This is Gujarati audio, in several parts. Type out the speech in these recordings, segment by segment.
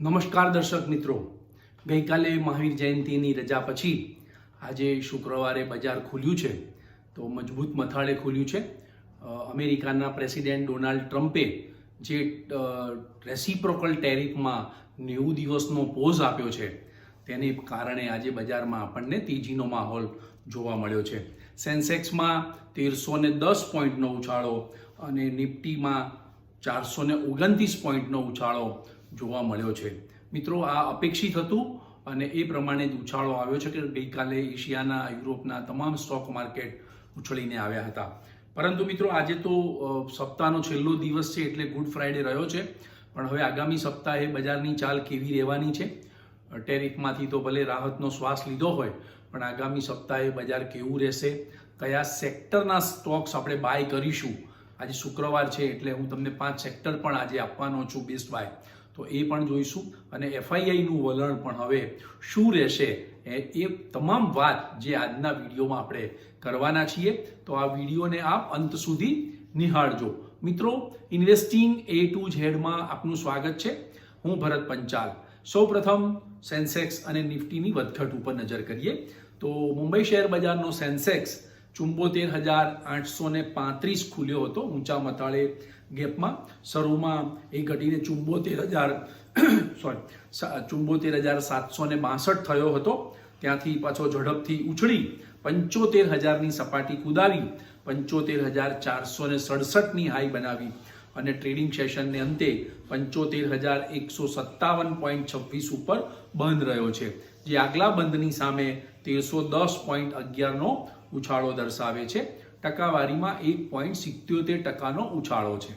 નમસ્કાર દર્શક મિત્રો. ગઈકાલે મહાવીર જયંતિની રજા પછી આજે શુક્રવારે બજાર ખુલ્યું છે. તો મજબૂત મથાળે ખુલ્યું છે. અમેરિકાના પ્રેસિડેન્ટ ડોનાલ્ડ ટ્રમ્પે જે રેસિપ્રોકલ ટેરિફમાં નેવું દિવસનો પોઝ આપ્યો છે, તેને કારણે આજે બજારમાં આપણને તેજીનો માહોલ જોવા મળ્યો છે. સેન્સેક્સમાં તેરસો ને દસ પોઈન્ટનો ઉછાળો અને નિફ્ટીમાં ચારસો ને ઓગણત્રીસ પોઈન્ટનો ઉછાળો જોવા મળ્યો છે. મિત્રો, આ અપેક્ષિત હતું અને એ પ્રમાણે જ ઉછાળો આવ્યો છે કે ગઈકાલે એશિયાના, યુરોપના તમામ સ્ટોક માર્કેટ ઉછળીને આવ્યા હતા. પરંતુ મિત્રો, આજે તો સપ્તાહનો છેલ્લો દિવસ છે એટલે ગુડ ફ્રાઈડે રહ્યો છે. પણ હવે આગામી સપ્તાહે બજારની ચાલ કેવી રહેવાની છે? ટેરિફમાંથી તો ભલે રાહતનો શ્વાસ લીધો હોય, પણ આગામી સપ્તાહે બજાર કેવું રહેશે? કયા સેક્ટરના સ્ટોક્સ આપણે બાય કરીશું? આજે શુક્રવાર છે એટલે હું તમને પાંચ સેક્ટર પણ આજે આપવાનો છું, બેસ્ટ બાય. તો એ પણ જોઈશું. અને એફઆઈઆઈનું વલણ પણ હવે શું રહેશે એ તમામ વાત જે આજના વિડીયોમાં આપણે કરવાના છીએ. તો આ વિડીયોને આપ અંત સુધી નિહાળજો. મિત્રો, ઇન્વેસ્ટિંગ એ ટુ ઝેડમાં આપનું સ્વાગત છે. હું ભરત પંચાલ. સૌપ્રથમ સેન્સેક્સ અને નિફ્ટીની વધઘટ ઉપર નજર કરીએ. તો મુંબઈ શેર બજારનો સેન્સેક્સ ચુંબોતેર હજાર આઠસો ને પાંત્રીસ ખુલ્યો હતો ઊંચા મથાળે ગેપમાં. શરૂમાં એ ઘટીને ચુંબોતેર હજાર સોરી ચુંબોતેર હજાર સાતસો ને બાસઠ થયો હતો. ત્યાંથી પાછો ઝડપથી ઉછળી પંચોતેર હજારની સપાટી કુદાવી, પંચોતેર હજાર ચારસો ને સડસઠની હાઈ બનાવી અને ટ્રેડિંગ સેશનને અંતે પંચોતેર હજાર એકસો સત્તાવન પોઈન્ટ છવ્વીસ ઉપર બંધ રહ્યો છે. જે આગલા બંધની સામે તેરસો દસ પોઈન્ટ અગિયારનો ઉછાળો દર્શાવે છે. ટકાવારીમાં એક પોઈન્ટ સિત્યોતેર ટકાનો ઉછાળો છે.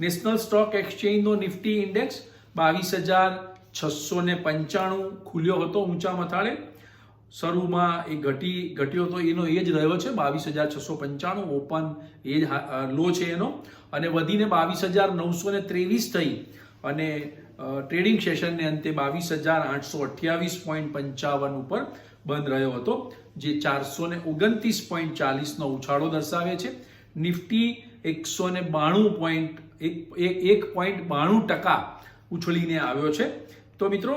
નેશનલ સ્ટોક એક્સચેન્જનો નિફ્ટી ઇન્ડેક્સ બાવીસ હજાર છસો ને પંચાણું ખુલ્યો હતો ઊંચા મથાળે. શરૂમાં એ ઘટી, ઘટ્યો તો એનો એ જ રહ્યો છે, બાવીસ હજાર છસો પંચાણું ઓપન એ જ લો છે એનો. અને વધીને બાવીસ હજાર નવસો ને ત્રેવીસ થઈ. અને ટ્રેડિંગ સેશનને અંતે બાવીસ હજાર આઠસો અઠ્યાવીસ પોઈન્ટ પંચાવન ઉપર બંધ રહ્યો હતો, જે ચારસો ને ઓગણત્રીસ પોઈન્ટ ચાલીસનો ઉછાળો દર્શાવે છે. નિફ્ટી એકસો ને બાણું પોઈન્ટ એક એક પોઈન્ટ બાણું ટકા ઉછળીને આવ્યો છે. તો મિત્રો,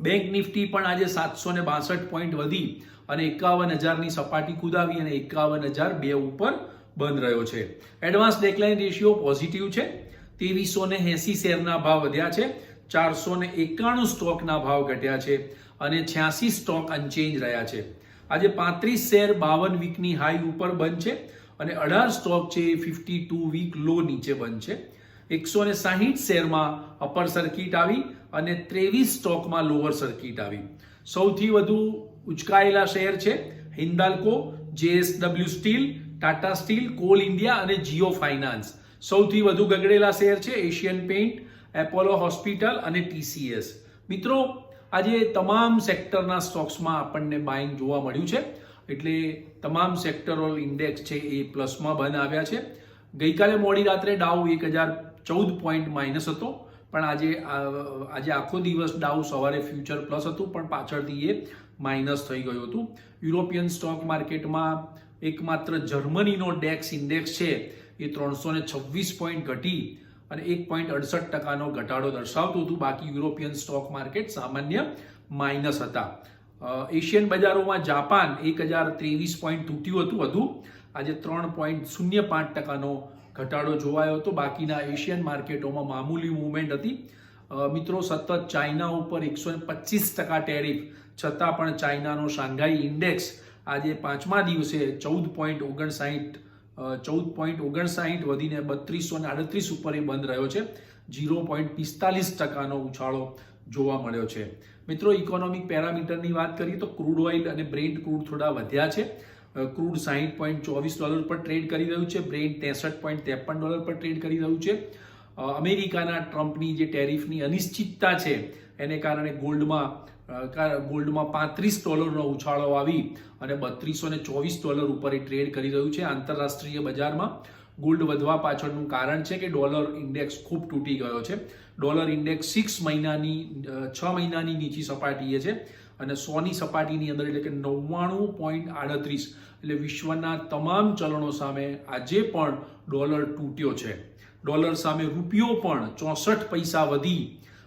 બેંક નિફ્ટી પણ આજે સાતસો ને બાસઠ પોઈન્ટ વધી અને એકાવન હજારની સપાટી કુદાવી અને એકાવન હજાર બે ઉપર બંધ રહ્યો છે. એડવાન્સ ડેકલાઇન રેશિયો પોઝિટિવ છે. ત્રેવીસો ને એસી શેરના ભાવ વધ્યા છે. ચારસો ને એકાણું સ્ટોકના ભાવ ઘટ્યા છે અને છ્યાસી સ્ટોક અનચેન્જ રહ્યા છે. આજે પાંત્રીસ શેર બાવન વીકની હાઈ ઉપર બંધ છે અને અઢાર સ્ટોક છે એ ફિફ્ટી ટુ વીક લો નીચે બંધ છે. એકસો ને સાહીઠ શેરમાં અપર સર્કિટ આવી અને ત્રેવીસ સ્ટોકમાં લોઅર સર્કિટ આવી. સૌથી વધુ ઉચકાયેલા શેર છે Hindalco, JSW Steel, Tata Steel, Coal India અને જીઓ ફાઇનાન્સ. સૌથી વધુ ગગડેલા શેર છે એશિયન પેઇન્ટ, એપોલો હોસ્પિટલ અને ટીસીએસ. મિત્રો, આજે તમામ સેક્ટરના સ્ટોક્સમાં આપણને બાઇંગ જોવા મળ્યું છે. એટલે તમામ સેક્ટરલ ઇન્ડેક્સ છે એ પ્લસમાં બંધ આવ્યા છે. ગઈકાલે મોડી રાત્રે ડાઉ એક હજાર ચૌદ પોઈન્ટ માઇનસ હતો. પણ આજે આજે આખો દિવસ ડાઉ સવારે ફ્યુચર પ્લસ હતું, પણ પાછળથી એ માઇનસ થઈ ગયું હતું. યુરોપિયન સ્ટોક માર્કેટમાં એકમાત્ર જર્મનીનો ડેક્સ ઇન્ડેક્સ છે. એ ત્રણસો ને છવ્વીસ પોઈન્ટ ઘટી અને એક પોઈન્ટ અડસઠ ટકાનો ઘટાડો દર્શાવતું હતું. બાકી યુરોપિયન સ્ટોક માર્કેટ સામાન્ય માઇનસ હતા. એશિયન બજારોમાં જાપાન એક હજાર ત્રેવીસ પોઈન્ટ તૂટ્યું હતું વધુ. આજે ત્રણ પોઈન્ટ શૂન્ય પાંચ ટકાનો ઘટાડો જોવાયો હતો. બાકીના એશિયન માર્કેટોમાં મામૂલી મૂવમેન્ટ હતી. મિત્રો, સતત ચાઇના ઉપર એકસો પચીસ ટકા ટેરિફ, છતાં પણ ચાઇનાનો શાંઘાઈ ઇન્ડેક્સ આજે પાંચમા દિવસે ચૌદ પોઈન્ટ ઓગણસાઠ ચૌદ પોઈન્ટ ઓગણસાઠ વધીને બત્રીસો ને આડત્રીસ ઉપર એ બંધ રહ્યો છે. જીરો પોઈન્ટ પિસ્તાલીસ ટકાનો ઉછાળો જોવા મળ્યો છે. મિત્રો ઇકોનોમિક પેરામીટરની વાત કરીએ તો ક્રૂડ ઓઇલ અને બ્રેન્ટ ક્રૂડ થોડા વધ્યા છે. ક્રૂડ સાહીઠ પોઈન્ટ ચોવીસ ડોલર પર ટ્રેડ કરી રહ્યું છે. બ્રેન્ટ ત્રેસઠ પોઈન્ટ ત્રેપન ડોલર પર ટ્રેડ કરી રહ્યું છે. અમેરિકાના ટ્રમ્પની જે ટેરિફની અનિશ્ચિતતા છે, એને કારણે ગોલ્ડમાં ગોલ્ડમાં પાંત્રીસ ડોલરનો ઉછાળો આવી અને બત્રીસો ને ચોવીસ ડોલર ઉપર એ ટ્રેડ કરી રહ્યું છે આંતરરાષ્ટ્રીય બજારમાં. ગોલ્ડ વધવા પાછળનું કારણ છે કે ડોલર ઇન્ડેક્સ ખૂબ તૂટી ગયો છે. ડોલર ઇન્ડેક્સ સિક્સ મહિનાની છ મહિનાની નીચી સપાટીએ છે અને સોની સપાટીની અંદર એટલે કે નવ્વાણું પોઈન્ટ આડત્રીસ એટલે વિશ્વના તમામ ચલણો સામે આજે પણ ડોલર તૂટ્યો છે. ડોલર સામે રૂપિયો પણ ચોસઠ પૈસા વધી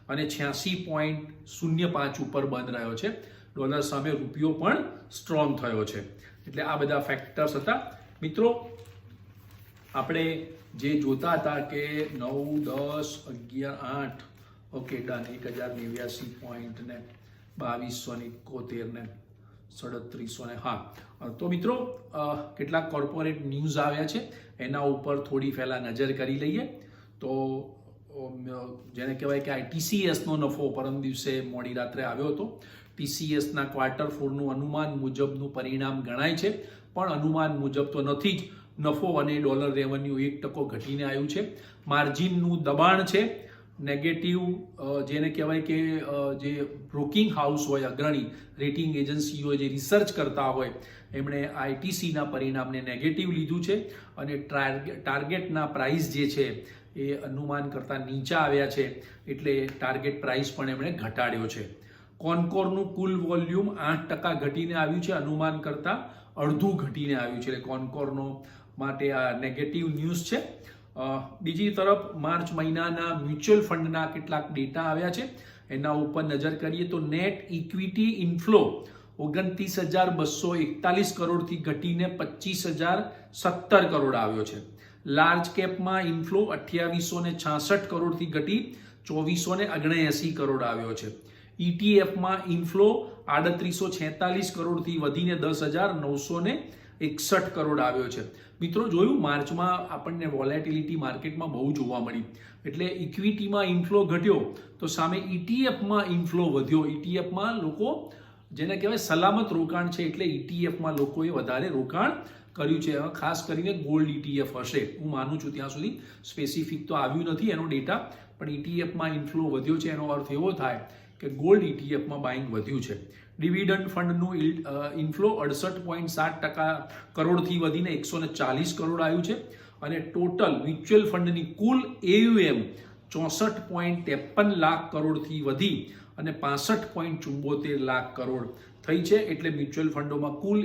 અને છ્યાસી પોઈન્ટ શૂન્ય પાંચ ઉપર બંધ રહ્યો છે. ડોલર સામે રૂપિયો પણ સ્ટ્રોંગ થયો છે. એટલે આ બધા ફેક્ટર્સ હતા. મિત્રો, આપણે જે જોતા હતા કે નવ, દસ, અગિયાર, આઠ, ઓકે ડન એક હજાર નેવ્યાસી પોઈન્ટ ને બાવીસો ને એકોતેર ને સડત્રીસો ને, હા. તો મિત્રો કેટલાક કોર્પોરેટ ન્યૂઝ આવ્યા છે. એના ઉપર થોડી પહેલાં નજર કરી લઈએ. તો જેને કહેવાય કે આ ટીસીએસનો નફો પરમ દિવસે મોડી રાત્રે આવ્યો હતો. ટીસીએસના ક્વાર્ટર ફોરનું અનુમાન મુજબનું પરિણામ ગણાય છે. પણ અનુમાન મુજબ તો નથી જ. નફો અને ડોલર રેવન્યુ એક ટકો ઘટીને આવ્યું છે. માર્જિનનું દબાણ છે. નેગેટિવ જેને કહેવાય કે જે બ્રોકિંગ હાઉસ હોય, અગ્રણી રેટિંગ એજન્સીઓ જે રિસર્ચ કરતા હોય, એમણે આઈટીસીના પરિણામને નેગેટિવ લીધું છે. અને ટાર્ગેટના પ્રાઇસ જે છે એ અનુમાન કરતાં નીચા આવ્યા છે એટલે ટાર્ગેટ પ્રાઇસ પણ એમણે ઘટાડ્યો છે. કોન્કોરનું કુલ વોલ્યુમ આઠ ટકા ઘટીને આવ્યું છે અનુમાન કરતાં અડધું ઘટીને આવ્યું છે. એટલે કોન્કોરનો માટે આ નેગેટિવ ન્યૂઝ છે. બીજી તરફ માર્ચ મહિનાના મ્યુચ્યુઅલ ફંડના કેટલાક ડેટા આવ્યા છે. એના ઉપર નજર કરીએ તો નેટ ઇક્વિટી ઇન્ફ્લો ઓગણત્રીસ હજાર બસો એકતાલીસ કરોડથી ઘટીને પચીસ હજાર સત્તર કરોડ આવ્યો છે. લાર્જ કેપમાં ઇન્ફ્લો અઠ્યાવીસો ને છાસઠ કરોડથી ઘટી ચોવીસો ને ઓગણએંસી કરોડ આવ્યો છે. ઇટીએફમાં ઇન્ફ્લો આડત્રીસો છેતાલીસ કરોડથી વધીને દસ હજાર નવસો ને એકસઠ કરોડ આવ્યો છે. મિત્રો, જોયું? માર્ચમાં આપણને વોલેટિલિટી માર્કેટમાં બહુ જોવા મળી. એટલે ઇક્વિટીમાં ઇન્ફ્લો ઘટ્યો, તો સામે ઇટીએફમાં ઇન્ફ્લો વધ્યો. ઇટીએફમાં લોકો, જેને કહેવાય સલામત રોકાણ છે, એટલે ઇટીએફમાં લોકોએ વધારે રોકાણ કર્યું છે. હવે ખાસ કરીને ગોલ્ડ ઇટીએફ હશે. હું માનું છું ત્યાં સુધી સ્પેસિફિક તો આવ્યું નથી એનો ડેટા પણ ઇટીએફમાં ઇન્ફ્લો વધ્યો છે એનો અર્થ એવો થાય કે ગોલ્ડ ઇટીએફમાં બાઇંગ વધ્યું છે. ડિવિડન્ડ ફંડનું ઇન્ફ્લો અડસઠ પોઈન્ટ સાત ટકા કરોડથી વધીને એકસો ને ચાલીસ કરોડ આવ્યું છે. અને ટોટલ મ્યુચ્યુઅલ ફંડની કુલ એયુએમ ચોસઠ પોઈન્ટ ત્રેપન લાખ કરોડથી વધી અને પાસઠ પોઈન્ટ ચુંબોતેર લાખ કરોડ થઈ છે. એટલે મ્યુચ્યુઅલ ફંડોમાં કુલ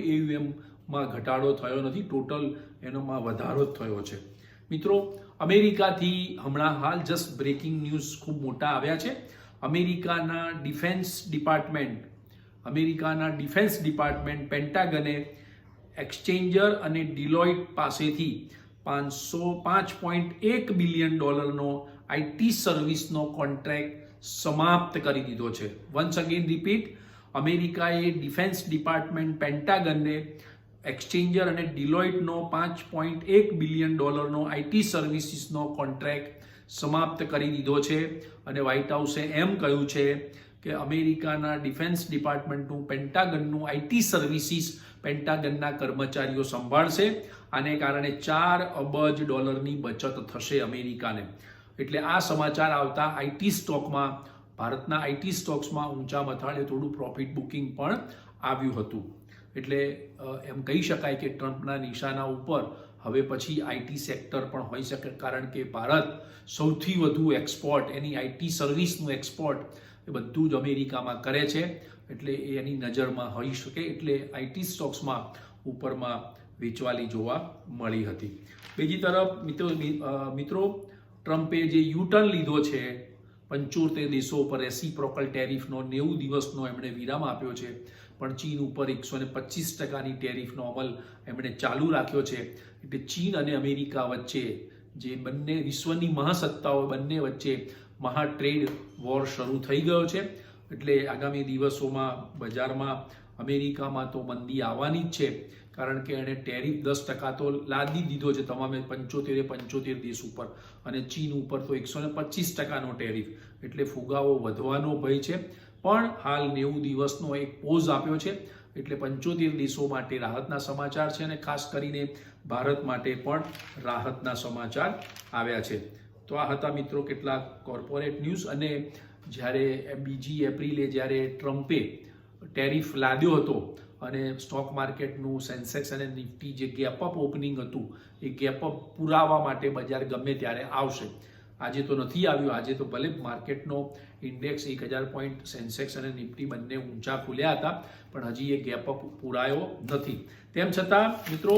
એયુએમમાં ઘટાડો થયો નથી ટોટલ એનોમાં વધારો જ થયો છે. મિત્રો, અમેરિકાથી હમણાં હાલ જસ્ટ બ્રેકિંગ ન્યૂઝ ખૂબ મોટા આવ્યા છે. અમેરિકાના ડિફેન્સ ડિપાર્ટમેન્ટ અમેરિકાના ડિફેન્સ ડિપાર્ટમેન્ટ પેન્ટાગને એક્સચેન્જર અને ડિલોઇટ પાસેથી પાંચસો પાંચ પોઈન્ટ એક બિલિયન ડોલરનો આઈટી સર્વિસનો કોન્ટ્રાક્ટ સમાપ્ત કરી દીધો છે. વન્સ અગેન રિપીટ અમેરિકાએ ડિફેન્સ ડિપાર્ટમેન્ટ પેન્ટાગનને એક્સચેન્જર અને ડિલોઇટનો પાંચ પોઈન્ટ એક બિલિયન ડોલરનો આઈટી સર્વિસીસનો કોન્ટ્રાક્ટ સમાપ્ત કરી દીધો છે. અને વ્હાઇટ હાઉસે એમ કહ્યું છે કે અમેરિકાના ડિફેન્સ ડિપાર્ટમેન્ટનું પેન્ટાગનનું આઈટી સર્વિસીસ પેન્ટાગનના કર્મચારીઓ સંભાળશે. આને કારણે ચાર અબજ ડોલરની બચત થશે અમેરિકાને. એટલે આ સમાચાર આવતા આઈટી સ્ટોકમાં, ભારતના આઈટી સ્ટોક્સમાં ઊંચા મથાળે થોડું પ્રોફિટ બુકિંગ પણ આવ્યું હતું. એટલે એમ કહી શકાય કે ટ્રમ્પના નિશાના ઉપર હવે પછી આઈટી સેક્ટર પણ હોઈ શકે. કારણ કે ભારત સૌથી વધુ એક્સપોર્ટ એની આઈટી સર્વિસનું એક્સપોર્ટ એ બધું જ અમેરિકામાં કરે છે. એટલે એ એની નજરમાં હોઈ શકે. એટલે આઈટી સ્ટોક્સમાં ઉપરમાં વેચવાલી જોવા મળી હતી. બીજી તરફ, મિત્રો મિત્રો, ટ્રમ્પે જે યુટર્ન લીધો છે, પંચોતેર દેશો ઉપર પ્રોકલ ટેરિફનો નેવું દિવસનો એમણે વિરામ આપ્યો છે. પણ ચીન ઉપર એકસો ને પચીસ ટકાની ટેરિફનો અમલ એમણે ચાલુ રાખ્યો છે. એટલે ચીન અને અમેરિકા વચ્ચે જે બંને વિશ્વની મહાસત્તાઓ, બંને વચ્ચે મહા ટ્રેડ વોર શરૂ થઈ ગયો છે. એટલે આગામી દિવસોમાં બજારમાં અમેરિકામાં તો મંદી આવવાની જ છે, કારણ કે એણે ટેરિફ દસ ટકા તો લાદી દીધો છે તમામે પંચોતેરે પંચોતેર દેશ ઉપર. અને ચીન ઉપર તો એકસો ને પચીસ ટકાનો ટેરિફ. એટલે ફુગાવો વધવાનો ભય છે. પણ હાલ નેવું દિવસનો એક પોઝ આપ્યો છે. એટલે પંચોતેર દેશો માટે રાહતના સમાચાર છે અને ખાસ કરીને ભારત માટે પણ રાહતના સમાચાર આવ્યા છે. તો આ હતા મિત્રો કેટલાક કોર્પોરેટ ન્યૂઝ અને જ્યારે બીજી એપ્રિલે જ્યારે ટ્રમ્પે ટેરિફ લાદ્યો હતો અને સ્ટોક માર્કેટનું સેન્સેક્સ અને નિફ્ટી જે ગેપ અપ ઓપનિંગ હતું એ ગેપ અપ પુરાવા માટે બજાર ગમે ત્યારે આવશે. આજે તો નથી આવ્યું. આજે તો ભલે માર્કેટનો ઇન્ડેક્સ એક હજાર પોઈન્ટ સેન્સેક્સ અને નિફ્ટી બંને ઊંચા ખુલ્યા હતા, પણ હજી એ ગેપ અપ પુરાયો નથી. તેમ છતાં, મિત્રો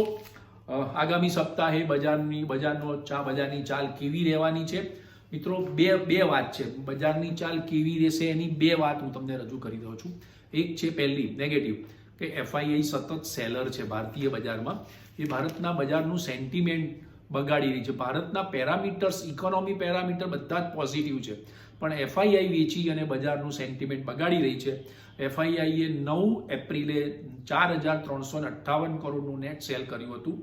આગામી સપ્તાહે બજારની, બજારનો ચા, બજારની ચાલ કેવી રહેવાની છે? મિત્રો, બે બે વાત છે. બજારની ચાલ કેવી રહેશે એની બે વાત હું તમને રજૂ કરી દઉં છું. એક છે પહેલી નેગેટિવ કે એફઆઈઆઈ સતત સેલર છે ભારતીય બજારમાં. એ ભારતના બજારનું સેન્ટિમેન્ટ બગાડી રહી છે. ભારતના પેરામીટર્સ, ઇકોનોમી પેરામીટર બધા જ પોઝિટિવ છે. પણ એફઆઈઆઈ વેચી અને બજારનું સેન્ટિમેન્ટ બગાડી રહી છે. એફઆઈઆઈએ નવ એપ્રિલે ચાર હજાર ત્રણસો અઠ્ઠાવન કરોડનું નેટ સેલ કર્યું હતું.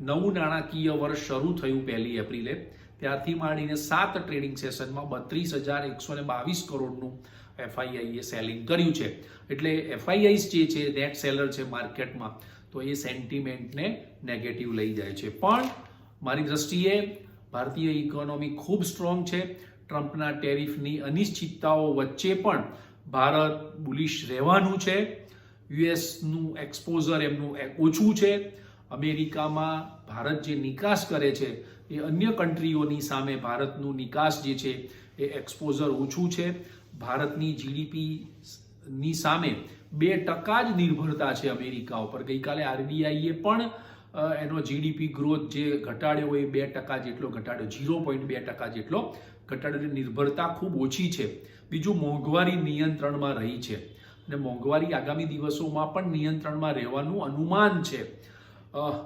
નવું નાણાકીય વર્ષ શરૂ થયું પહેલી એપ્રિલે. ત્યારથી માંડીને સાત ટ્રેડિંગ સેશનમાં બત્રીસ હજાર એકસો ને બાવીસ કરોડનું એફઆઈઆઈએ સેલિંગ કર્યું છે. એટલે એફઆઈઆઈસ જે છે નેટ સેલર છે માર્કેટમાં તો એ સેન્ટિમેન્ટને નેગેટિવ લઈ જાય છે. પણ મારી દ્રષ્ટિએ ભારતીય ઇકોનોમી ખૂબ સ્ટ્રોંગ છે. ટ્રમ્પના ટેરિફની અનિશ્ચિતતાઓ વચ્ચે પણ ભારત બુલિશ રહેવાનું છે. યુએસનું એક્સપોઝર એમનું ઓછું છે. અમેરિકામાં ભારત જે નિકાસ કરે છે એ અન્ય કન્ટ્રીઓની સામે ભારતનું નિકાસ જે છે એ એક્સપોઝર ઓછું છે. ભારતની જીડીપીની સામે બે ટકા જ નિર્ભરતા છે અમેરિકા ઉપર. ગઈકાલે આરબીઆઈએ પણ એનો જીડીપી ગ્રોથ જે ઘટાડ્યો એ બે ટકા જેટલો ઘટાડ્યો ઝીરો પોઈન્ટ બે ટકા જેટલો ઘટાડ્યો. નિર્ભરતા ખૂબ ઓછી છે. બીજું મોંઘવારી નિયંત્રણમાં રહી છે. અને મોંઘવારી આગામી દિવસોમાં પણ નિયંત્રણમાં રહેવાનું અનુમાન છે.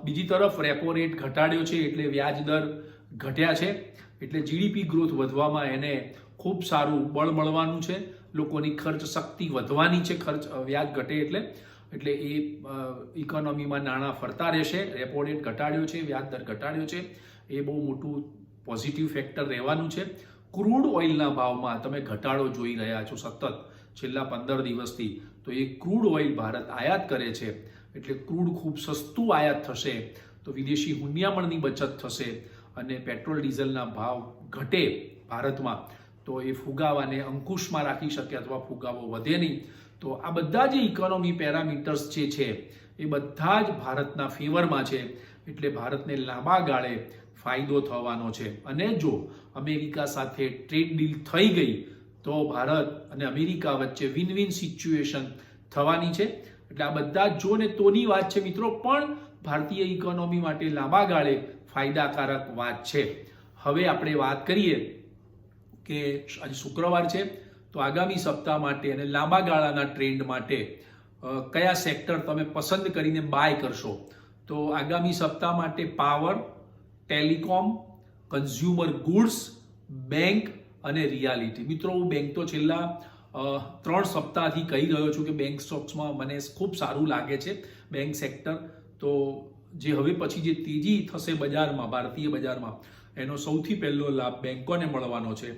બીજી તરફ રેપો રેટ ઘટાડ્યો છે એટલે વ્યાજ દર ઘટ્યા છે. એટલે જીડીપી ગ્રોથ વધવામાં એને ખૂબ સારું બળ મળવાનું છે. લોકોની ખર્ચ શક્તિ વધવાની છે. ખર્ચ વ્યાજ ઘટે એટલે એટલે એ ઇકોનોમીમાં નાણાં ફરતા રહેશે. રેપો રેટ ઘટાડ્યો છે, વ્યાજ દર ઘટાડ્યો છે. એ બહુ મોટું પોઝિટિવ ફેક્ટર રહેવાનું છે. ક્રૂડ ઓઇલના ભાવમાં તમે ઘટાડો જોઈ રહ્યા છો સતત છેલ્લા પંદર દિવસથી. તો એ ક્રૂડ ઓઇલ ભારત આયાત કરે છે. એટલે ક્રૂડ ખૂબ સસ્તું આયાત થશે. તો વિદેશી હુંડિયામણની બચત થશે અને પેટ્રોલ ડીઝલના ભાવ ઘટે ભારતમાં. તો એ ફુગાવાને અંકુશમાં રાખી શકે અથવા ફુગાવો વધે નહીં. તો આ બધા જે ઇકોનોમી પેરામીટર્સ જે છે, એ બધા જ ભારતના ફેવરમાં છે. એટલે ભારતને લાંબા ગાળે ફાયદો થવાનો છે. અને જો અમેરિકા સાથે ટ્રેડ ડીલ થઈ ગઈ, તો ભારત અને અમેરિકા વચ્ચે વિન વિન સિચ્યુએશન થવાની છે. એટલે આ બધા જ ને તોની વાત છે મિત્રો, પણ ભારતીય ઇકોનોમી માટે લાંબા ગાળે ફાયદાકારક વાત છે. હવે આપણે વાત કરીએ કે આજે શુક્રવાર છે તો આગામી સપ્તાહ માટે અને લાંબા ગાળાના ટ્રેન્ડ માટે કયા સેક્ટર તમે પસંદ કરીને બાય કરશો? તો આગામી સપ્તાહ માટે power telecom consumer goods bank અને રિયાલિટી મિત્રો, હું બેંક તો છેલ્લા ત્રણ સપ્તાહથી કહી રહ્યો છું કે બેંક સ્ટોક્સમાં મને ખૂબ સારું લાગે છે બેંક સેક્ટર તો જે હવે પછી જે તેજી થશે બજારમાં, ભારતીય બજારમાં, એનો સૌથી પહેલો લાભ બેંકોને મળવાનો છે.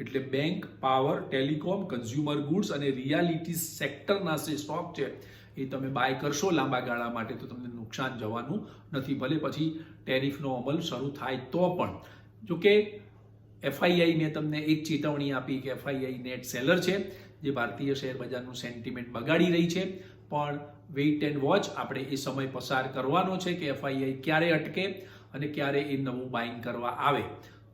એટલે bank, power, telecom, consumer goods અને રિયાલિટી સેક્ટરના જે સ્ટોક છે, એ તમે બાય કરશો લાંબા ગાળા માટે તો તમને નુકસાન જવાનું નથી. ભલે પછી ટેરિફનો અમલ શરૂ થાય તો પણ. જોકે એફઆઈઆઈને તમને એક ચેતવણી આપી કે એફઆઈઆઈ નેટ સેલર છે, જે ભારતીય શેર બજારનું સેન્ટિમેન્ટ બગાડી રહી છે. પણ વેઇટ એન્ડ વોચ આપણે એ સમય પસાર કરવાનો છે કે એફઆઈઆઈ ક્યારે અટકે અને ક્યારે એ નવું બાઇંગ કરવા આવે.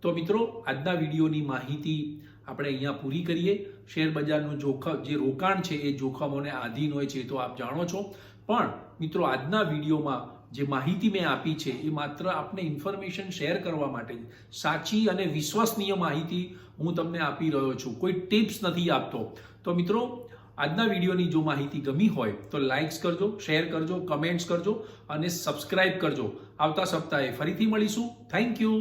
તો મિત્રો, આજના વિડીયોની માહિતી આપણે અહીંયા પૂરી કરીએ. શેર બજારનું જોખમ, જે રોકાણ છે એ જોખમોને આધીન હોય છે એ તો આપ જાણો છો. પણ મિત્રો, આજના વિડીયોમાં જે માહિતી મેં આપી છે એ માત્ર આપને ઇન્ફોર્મેશન શેર કરવા માટે સાચી અને વિશ્વસનીય માહિતી હું તમને આપી રહ્યો છું. કોઈ ટિપ્સ નથી આપતો. તો મિત્રો, આજના વિડીયોની જો માહિતી ગમી હોય તો લાઇક્સ કરજો, શેર કરજો, કમેન્ટ્સ કરજો અને સબસ્ક્રાઇબ કરજો. આવતા સપ્તાહે ફરીથી મળીશું. Thank you.